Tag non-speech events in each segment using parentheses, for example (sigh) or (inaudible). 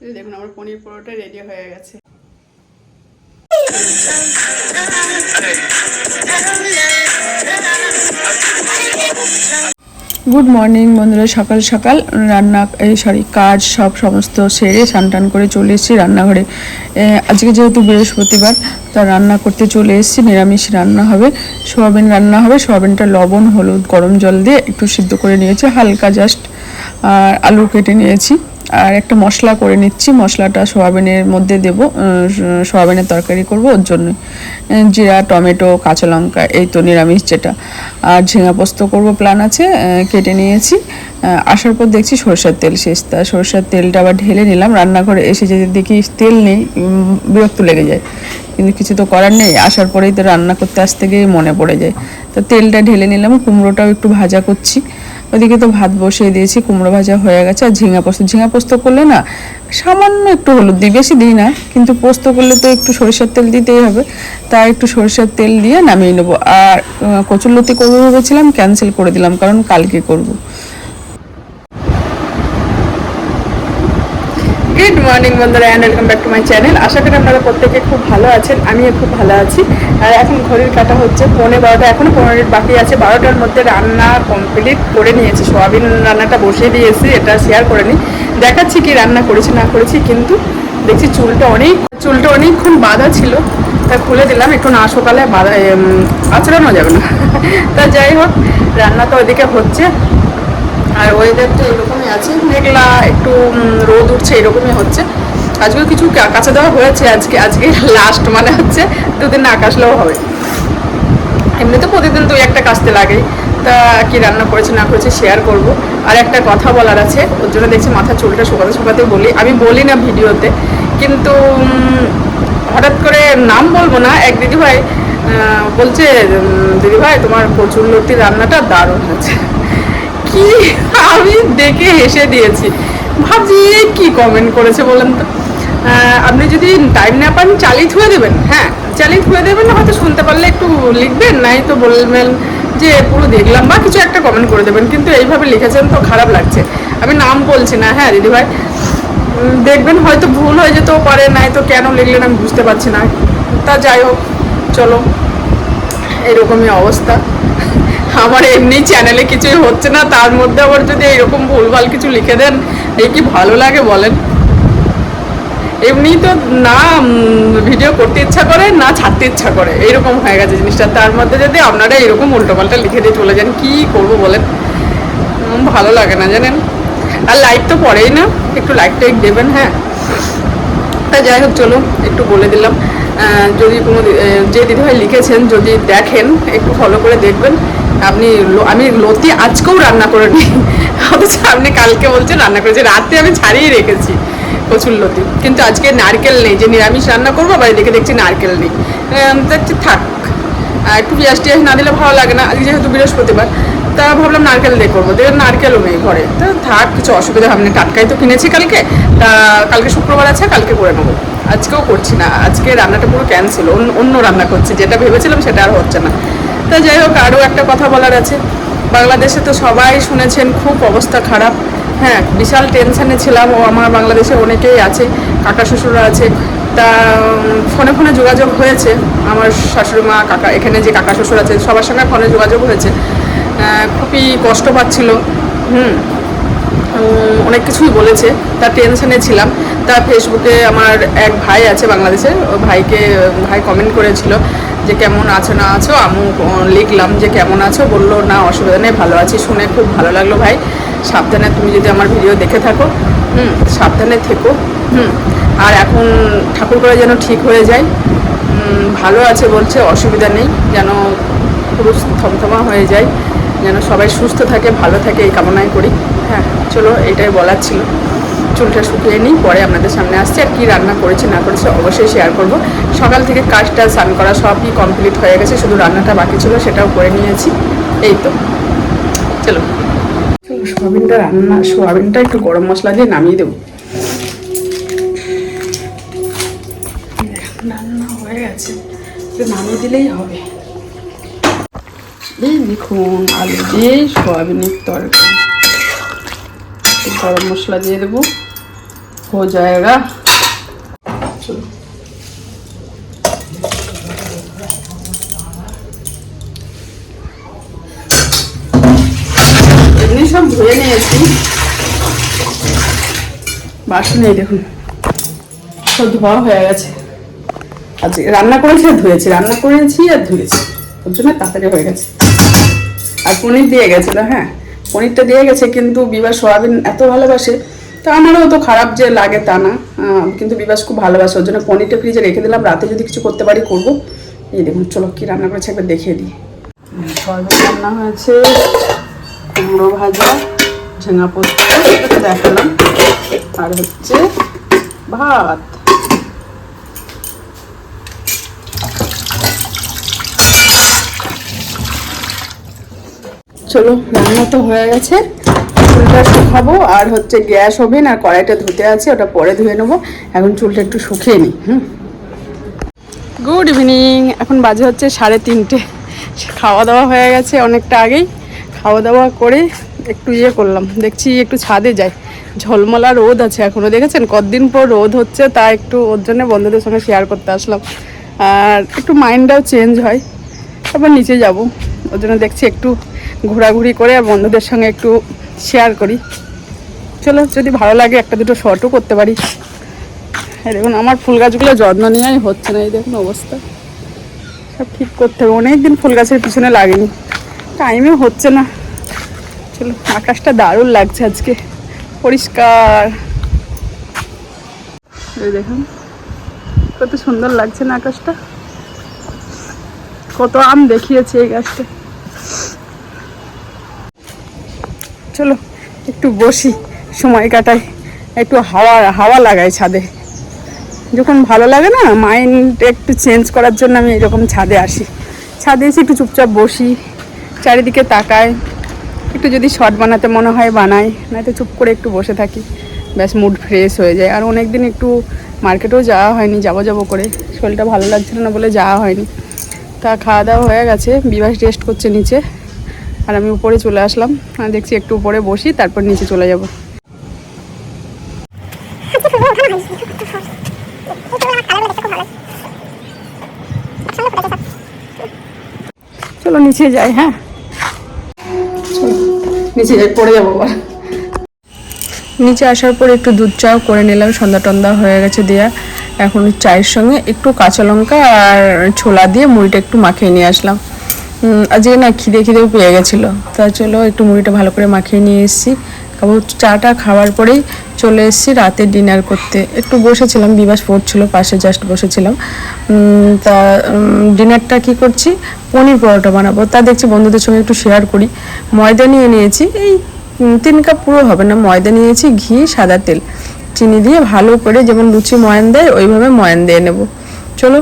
দেখুন, আমার পনির পরোটা রেডি হয়ে গেছে। গুড মর্নিং বন্ধুরা, সকাল সকাল। রান্না এই সরি কাজ সব সমস্ত সেরে স্নান টান করে চলে এসেছি রান্নাঘরে। আজকে যেহেতু বৃহস্পতিবার, তা রান্না করতে চলে এসেছি, নিরামিষ রান্না হবে, সোয়াবিন রান্না হবে, সোয়াবিনটা লবণ, হলুদ, গরম জল দিয়ে একটু সিদ্ধ করে নিয়েছি, হালকা জাস্ট আর আলু কেটে নিয়েছি। আর একটা মশলা করে নিচ্ছি, মশলাটা সোয়াবিনের মধ্যে দেব সোয়াবিনের তরকারি করব ওর জন্য। জিরা, টমেটো, কাঁচা লঙ্কা, এই তো নিরামিষ যেটা। আর ঝিঙা পোস্ত করব প্ল্যান আছে কেটে নিয়েছি। আসার পর দেখছি সরষের তেল শেষ। তা সরষের তেলটা আবার ঢেলে নিলাম, রান্নাঘরে এসে যদি দেখি তেল নেই বিরক্ত লেগে যায়। কিন্তু কিছু তো করার নেই, আসার পরেই তো রান্না করতে আসতে গিয়ে মনে পড়ে যায়। তো তেলটা ঢেলে নিলাম, কুমড়োটাও একটু ভাজা করছি। ওদিকে তো ভাত বসিয়ে দিয়েছি, কুমড়ো ভাজা হয়ে গেছে আর ঝিঙা পোস্ত। ঝিঙা পোস্ত করলে না সামান্য একটু হলুদ দিই, বেশি দিই না, কিন্তু পোস্ত করলে তো একটু সরিষার তেল দিতেই হবে। তাই একটু সরিষার তেল দিয়ে নামিয়ে নেব। আর কচুর কচুরলতি করব ভেবেছিলাম ক্যান্সেল করে দিলাম, কারণ কালকে করব গুড মর্নিং বন্ধুরা and welcome back to my channel আশা করি আপনারা প্রত্যেকে খুব ভালো আছেন, আমিও খুব ভালো আছি। আর এখন ঘড়ির কাটা হচ্ছে পৌনে বারোটা, এখনও পনেরো মিনিট বাকি আছে। বারোটার মধ্যে রান্না কমপ্লিট করে নিয়েছি। সোয়াবিন রান্নাটা বসিয়ে দিয়েছি, এটা শেয়ার করে নিই। দেখাচ্ছি কি রান্না করেছি, না করেছি, কিন্তু দেখছি চুলটা অনেক, চুলটা অনেকক্ষণ বাঁধা ছিল। তা খুলে দিলাম, একটু না সকালে বাঁধা আঁচড়ানো যাবে না। (laughs) তা যাই হোক, রান্না তো ওইদিকে হচ্ছে। আর ওয়েদারটা এরকমই আছে। মেঘলা, একটু রোদ উঠছে, এরকমই হচ্ছে। আজকেও কিছু কা- কাঁচা দেওয়া হয়েছে আজকে আজকে (laughs) লাস্ট মানে হচ্ছে দুদিন না কাশলেও হবে। এমনি তো প্রতিদিন দুই একটা কাচতে লাগে। তা কি রান্না করেছে, না করেছে শেয়ার করব। আর একটা কথা বলার আছে, ওর জন্য দেখছি মাথা চুলটা শুকাতে শুকাতে বলি। আমি বলি না ভিডিওতে, কিন্তু হঠাৎ করে নাম বলব না, এক দিদিভাই বলছে দিদিভাই, তোমার কচুর লতি রান্নাটা দারুণ হয়েছে। কি? আমি দেখে হেসে দিয়েছি। ভাবছি কি কমেন্ট করেছে বলেন তো? আপনি যদি টাইম না পান চালিয়ে থুয়ে দেবেন হ্যাঁ? চালিয়ে থুয়ে দেবেন, হয়তো শুনতে পারলে একটু লিখবেন, নাই তো বলবেন যে পুরো দেখলাম বা কিছু একটা কমেন্ট করে দেবেন, কিন্তু এইভাবে লিখেছেন তো খারাপ লাগছে। আমি নাম বলছি না হ্যাঁ দিদিভাই দেখবেন হয়তো ভুল হয়ে যেতেও পারে, নাই তো কেন লিখলেন আমি বুঝতে পারছি না। তা যাই হোক, চলো। এরকমই অবস্থা। আমার এমনি চ্যানেলে কিছুই হচ্ছে না, তার মধ্যে আবার যদি এরকম ভুলভাল কিছু লিখে দেন এই কি ভালো লাগে বলেন? এমনি তো না ভিডিও করতে ইচ্ছা করে, না ছাড়তে ইচ্ছা করে, এইরকম হয়ে গেছে জিনিসটা। তার মধ্যে যদি আপনারা এরকম উল্টোপাল্টা লিখে দিয়ে চলে যান, কি করব বলেন? ভালো লাগে না, জানেন? আর লাইক তো পড়েই না, একটু লাইক টাইক দেবেন হ্যাঁ? তা যাই হোক চলো একটু বলে দিলাম। যদি কোনো যে দিদিভাই লিখেছেন, যদি দেখেন, একটু ফলো করে দেখবেন। আপনি আমি লতি আজকেও রান্না করে নিই অথচ আপনি কালকে বলছেন রান্না করেছি। রাতে আমি ছাড়িয়ে রেখেছি প্রচুর লতি। কিন্তু আজকে নারকেল নেই। যে নিরামিষ রান্না করব, আবার এদিকে দেখছি নারকেল নেই। দেখছি থাক। একটু পেঁয়াজ টিয়াজ না দিলে ভালো লাগে না। আজকে যেহেতু বৃহস্পতিবার, তা ভাবলাম নারকেল দিয়ে করব। দেখলাম নারকেলও নেই ঘরে। তা থাক, কিছু অসুবিধা হবে না। টাটকাই তো কিনেছি কালকে। তা কালকে শুক্রবার আছে, কালকে করে নেব। আজকেও করছি না। আজকে রান্নাটা পুরো ক্যান্সেল অন্য রান্না করছি। যেটা ভেবেছিলাম সেটা আর হচ্ছে না। তা যাই হোক, আরও একটা কথা বলার আছে। বাংলাদেশে তো সবাই শুনেছেন, খুব অবস্থা খারাপ। হ্যাঁ বিশাল টেনশানে ছিলাম। ও আমার বাংলাদেশে অনেকেই আছে, কাকা শ্বশুররা আছে। তা ফোনে ফোনে যোগাযোগ হয়েছে। আমার শাশুড়ি মা, কাকা, এখানে যে কাকা শ্বশুর আছে, সবার সঙ্গে ফোনে যোগাযোগ হয়েছে। খুবই কষ্ট পাচ্ছিল। হুম অনেক কিছুই বলেছে। তার টেনশনে ছিলাম। তা ফেসবুকে আমার এক ভাই আছে বাংলাদেশে। ও ভাইকে, ভাই কমেন্ট করেছিল। যে কেমন আছো, না আছো আমি লিখলাম যে কেমন আছো, বলল, না, অসুবিধা নেই, ভালো আছি। শুনে খুব ভালো লাগল ভাই। সাবধানে তুমি যদি আমার ভিডিও দেখে থাকো, হুম, সাবধানে থেকো, হুম। আর এখন ঠাকুর করে যেন ঠিক হয়ে যায় ভালো আছে বলছে, অসুবিধা নেই, যেন পুরো থমথমা হয়ে যায়, যেন সবাই সুস্থ থাকে, ভালো থাকে, এই কামনাই করি। হ্যাঁ চলো, এটাই বলার ছিল। চুলটা শুকিয়ে নিই, পরে আপনাদের সামনে আসছে আর কি রান্না করেছি, না করেছি অবশ্যই শেয়ার করব। সকাল থেকে কাজটা স্নান করা সবই কমপ্লিট হয়ে গেছে, শুধু রান্নাটা বাকি ছিল, সেটাও করে নিয়েছি। এই তো। চলো। সোয়াবিনটা রান্না, সোয়াবিনটা একটু গরম মশলা দিয়ে নামিয়ে দেবো। রান্না হয়ে গেছে নামিয়ে দিলেই হবে। এই দেখুন, আলু দিয়ে সোয়াবিনের তরকারি। গরম মশলা দিয়ে দেবো। हो जाएगा এমনি সব ধুয়ে নিয়েছি বাসন এই দেখুন সব ধোয়া হয়ে গেছে আজকে রান্না করেছি আর ধুয়েছি রান্না করেছি আর ধুয়েছি ওর জন্য তাড়াতাড়ি হয়ে গেছে আর পনির দিয়ে গেছিল হ্যাঁ পনিরটা দিয়ে গেছে কিন্তু বিবাহ সোয়াবিন এত ভালোবাসে তা আমারও তো খারাপ যে লাগে তা না। কিন্তু বিবাস খুব ভালোবাসে, ওর জন্য পনিরটা ফ্রিজে রেখে দিলাম, রাতে যদি কিছু করতে পারি করব। এই দেখুন, চলো কি রান্না করেছে একবার দেখিয়ে দিই। রান্না হয়েছে কুমড়ো ভাজা, ঝিঙা পোস্ত দেখালাম। আর হচ্ছে ভাত। চলো, রান্না তো হয়ে গেছে। চুলটা শুকাবো, আর হচ্ছে গ্যাস ওভেন আর কড়াইটা ধুতে আছে, ওটা পরে ধুয়ে নেব। এখন চুলটা একটু শুকিয়ে নিই, হুম? গুড ইভিনিং এখন বাজে হচ্ছে সাড়ে তিনটে। খাওয়া দাওয়া হয়ে গেছে অনেকটা আগেই। খাওয়া দাওয়া করে একটু ইয়ে করলাম, দেখছি একটু ছাদে যাই। ঝলমলা রোদ আছে এখনও দেখেছেন? কতদিন পর রোদ হচ্ছে তা একটু ওর জন্য বন্ধুদের সঙ্গে শেয়ার করতে আসলাম। আর একটু মাইন্ডটাও চেঞ্জ হয়, তারপর নিচে যাব। ওর জন্য দেখছি একটু ঘোরাঘুরি করে আর বন্ধুদের সঙ্গে একটু শেয়ার করি। চলো, যদি ভালো লাগে একটা দুটো শর্টও করতে পারি। দেখুন, আমার ফুল গাছগুলো যত্ন নেওয়াই হচ্ছে না, এই দেখুন অবস্থা। সব ঠিক করতে হবে অনেক দিন ফুল গাছের পিছনে লাগেনি। টাইমে হচ্ছে না। চলো, আকাশটা দারুণ লাগছে আজকে, পরিষ্কার। এই দেখুন, কত সুন্দর লাগছে না আকাশটা। কত আম দেখিয়েছে এই গাছটা। চলো, একটু বসি, সময় কাটাই। একটু হাওয়া হাওয়া লাগাই ছাদে। যখন ভালো লাগে না মাইন্ড একটু চেঞ্জ করার জন্য আমি এরকম ছাদে আসি। ছাদে এসে একটু চুপচাপ বসি, চারিদিকে তাকাই। একটু যদি শর্ট বানাতে মনে হয়, বানাই। নয়তো চুপ করে একটু বসে থাকি। ব্যাস মুড ফ্রেশ হয়ে যায়। আর অনেক দিন একটু মার্কেটেও যাওয়া হয়নি, যাব যাব করে। শরীরটা ভালো লাগছিল না বলে যাওয়া হয়নি। তা খাওয়া দাওয়া হয়ে গেছে বিবাস রেস্ট করছে নিচে। আর আমি উপরে চলে আসলাম। দেখছি একটু উপরে বসি, তারপর নিচে চলে যাব। চলো নিচে যাই হ্যাঁ। নিচে যাই, পড়ে যাব নিচে আসার পর একটু দুধ চাও করে নিলাম, সন্ধ্যা টন্দা হয়ে গেছে দেয়া। এখন চায়ের সঙ্গে একটু কাঁচা লঙ্কা আর ছোলা দিয়ে মুড়িটা একটু মাখিয়ে নিয়ে আসলাম। আজকে না খিদে খিদেও পেয়ে গেছিল। তা চলো একটু মুড়িটা ভালো করে মাখিয়ে নিয়ে এসেছি। তারপর চাটা খাওয়ার পরেই চলে এসেছি রাতে ডিনার করতে। একটু বসেছিলাম, বিবাস পড়ছিল পাশে জাস্ট বসেছিলাম। তা ডিনারটা কি করছি? পনির পরোটা বানাবো। তা দেখছি বন্ধুদের সঙ্গে একটু শেয়ার করি। ময়দা নিয়ে নিয়েছি, এই তিন কাপ পুরো হবে না। ময়দা নিয়েছি, ঘি, সাদা তেল। চিনি দিয়ে ভালো করে যেমন লুচি ময়ান দেয়, ওইভাবে ময়ান দিয়ে নেব। চলো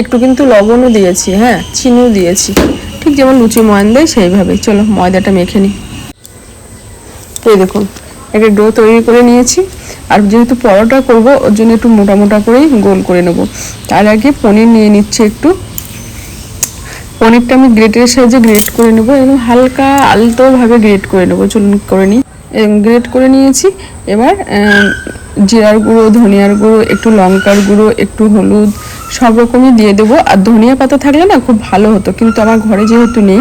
একটু কিন্তু লবণও দিয়েছি হ্যাঁ চিনিও দিয়েছি। ঠিক যেমন লুচি ময়ান দেয় সেইভাবে চলো, ময়দাটা মেখে নিই। এই দেখুন একটা ডো তৈরি করে নিয়েছি। আর যেহেতু পরোটা করব, ওর জন্য একটু মোটা মোটা করেই গোল করে নেব। তার আগে পনির নিয়ে নিচ্ছি একটু। পনিরটা আমি গ্রেটের সাহায্যে গ্রেট করে নেব এবং হালকা আলতোভাবে গ্রেট করে নেব। চলুন, করে নিই। গ্রেট করে নিয়েছি। এবার জিরার গুঁড়ো, ধনিয়ার গুঁড়ো, একটু লঙ্কার গুঁড়ো, একটু হলুদ, সব রকমই দিয়ে দেবো। আর ধনিয়া পাতা থাকলে না খুব ভালো হতো, কিন্তু আমার ঘরে যেহেতু নেই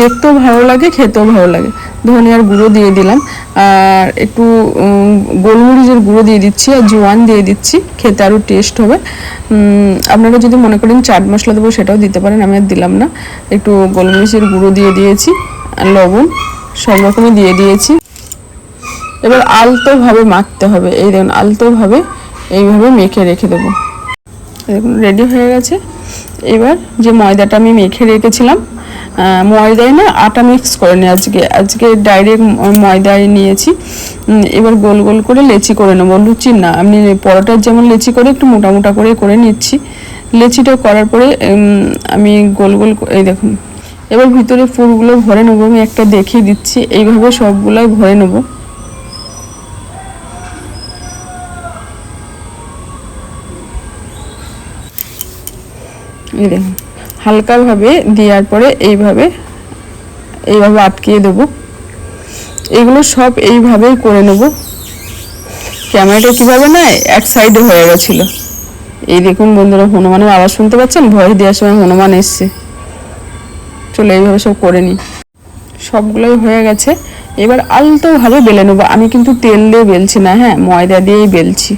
দেখতেও ভালো লাগে, খেতেও ভালো লাগে। ধনিয়ার গুঁড়ো দিয়ে দিলাম। আর একটু গোলমরিচের গুঁড়ো দিয়ে দিচ্ছি আর জোয়ান দিয়ে দিচ্ছি, খেতে আরও টেস্ট হবে। আপনারা যদি মনে করেন চাট মশলা দেবো, সেটাও দিতে পারেন, আমি আর দিলাম না। একটু গোলমরিচের গুঁড়ো দিয়ে দিয়েছি, আর লবণ, সব রকমই দিয়ে দিয়েছি। এবার আলতোভাবে মাখতে হবে। এই দেখুন, আলতোভাবে এইভাবে মেখে রেখে দেবো। দেখুন রেডি হয়ে গেছে। এবার যে ময়দাটা আমি মেখে রেখেছিলাম ময়দায় না আটা মিক্স করে নিই আজকে। আজকে ডাইরেক্ট ময়দায় নিয়েছি। এবার গোল গোল করে লেচি করে নেব, লুচি না আমি পরোটার যেমন লেচি করে একটু মোটা মোটা করে করে নিচ্ছি। লেচিটা করার পরে আমি গোল গোল এই দেখুন, এবার ভিতরে ফুলগুলো ভরে নেব, আমি একটা দেখিয়ে দিচ্ছি। এইভাবে সবগুলোই ভরে নেব। হালকাভাবে দেওয়ার পরে এইভাবে এইভাবে আটকিয়ে দেবো। এগুলো সব এইভাবেই করে নেব। ক্যামেরাটা কীভাবে না এক সাইডে হয়ে গেছিল। এই দেখুন বন্ধুরা, হনুমানের আওয়াজ শুনতে পাচ্ছেন? ভয় দেওয়ার সময় হনুমান এসছে। চলো এইভাবে সব করে নিই। সবগুলোই হয়ে গেছে। এবার আলতোভাবে বেলে নেব। আমি কিন্তু তেল দিয়ে বেলছি না হ্যাঁ? ময়দা দিয়েই বেলছি।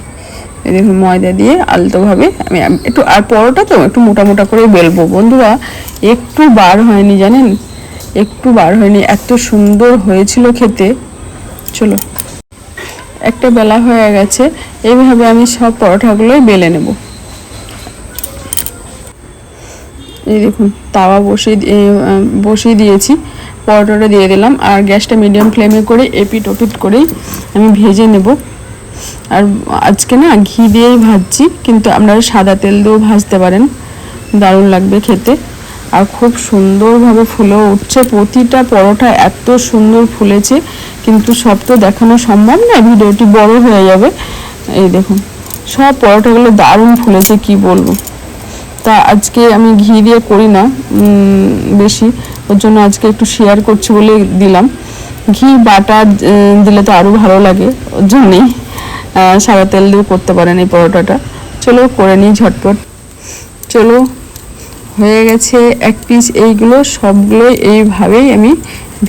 দেখুন ময়দা দিয়ে আলতোভাবে আমি একটু, আর পরোটা তো একটু মোটা মোটা করে বেলবো। বন্ধুরা, একটু বার হয়নি জানেন? একটু বার হয়নি। এত সুন্দর হয়েছিল খেতে। চলো, একটা বেলা হয়ে গেছে। এইভাবে আমি সব পরোটাগুলোই বেলে নেব। এই দেখুন, তাওয়া বসিয়ে বসিয়ে দিয়েছি। পরোটাটা দিয়ে দিলাম। আর গ্যাসটা মিডিয়াম ফ্লেমে করে এপিট ওপিট করেই আমি ভেজে নেব। আর আজকে না ঘি দিয়েই ভাজছি, কিন্তু আপনারা সাদা তেল দিয়েও ভাজতে পারেন। দারুণ লাগবে খেতে। আর খুব সুন্দরভাবে ফুলেও উঠছে। প্রতিটা পরোটা এত সুন্দর ফুলেছে, কিন্তু সব তো দেখানো সম্ভব না, ভিডিওটি বড় হয়ে যাবে। এই দেখুন, সব পরোটাগুলো দারুণ ফুলেছে, কি বলব। তা আজকে আমি ঘি দিয়ে করি না বেশি। ওর জন্য আজকে একটু শেয়ার করছি বলে দিলাম। ঘি, বাটা দিলে তো আরও ভালো লাগে, ওর জন্যেই। সাদা তেল দিয়েও করতে পারেন এই পরোটাটা। চলো করে নিই ঝটপট। চলো, হয়ে গেছে এক পিস এইগুলো, সবগুলোই এইভাবেই আমি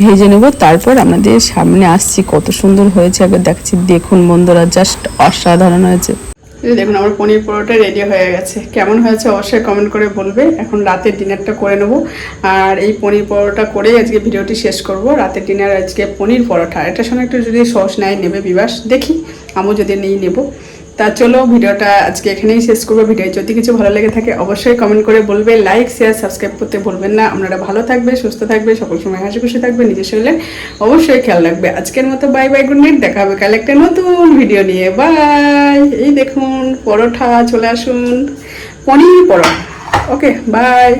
ভেজে নেব। তারপর আপনাদের সামনে আসছি, কত সুন্দর হয়েছে। একবার দেখছি দেখুন বন্ধুরা জাস্ট অসাধারণ হয়েছে। দেখুন, আমার পনির পরোটা রেডি হয়ে গেছে। কেমন হয়েছে অবশ্যই কমেন্ট করে বলবে। এখন রাতের ডিনারটা করে নেব। আর এই পনির পরোটা করেই আজকে ভিডিওটি শেষ করব। রাতের ডিনার আজকে পনির পরোটা। এটার সঙ্গে একটু যদি সস নেয় নেবে বিবাস। দেখি। আমিও যদি নেই নেব। তা চলো, ভিডিওটা আজকে এখানেই শেষ করব। ভিডিও যদি কিছু ভালো লেগে থাকে, অবশ্যই কমেন্ট করে বলবে। লাইক শেয়ার সাবস্ক্রাইব করতে বলবেন না। আপনারা ভালো থাকবে, সুস্থ থাকবে, সকল সময় হাসি খুশি থাকবে, নিজের শরীরে অবশ্যই খেয়াল রাখবে। আজকের মতো বাই বাই গুড নাইট দেখা হবে কাল একটা নতুন ভিডিও নিয়ে। বাই এই দেখুন, পরোঠা, চলে আসুন। পনির পরোটা। Okay bye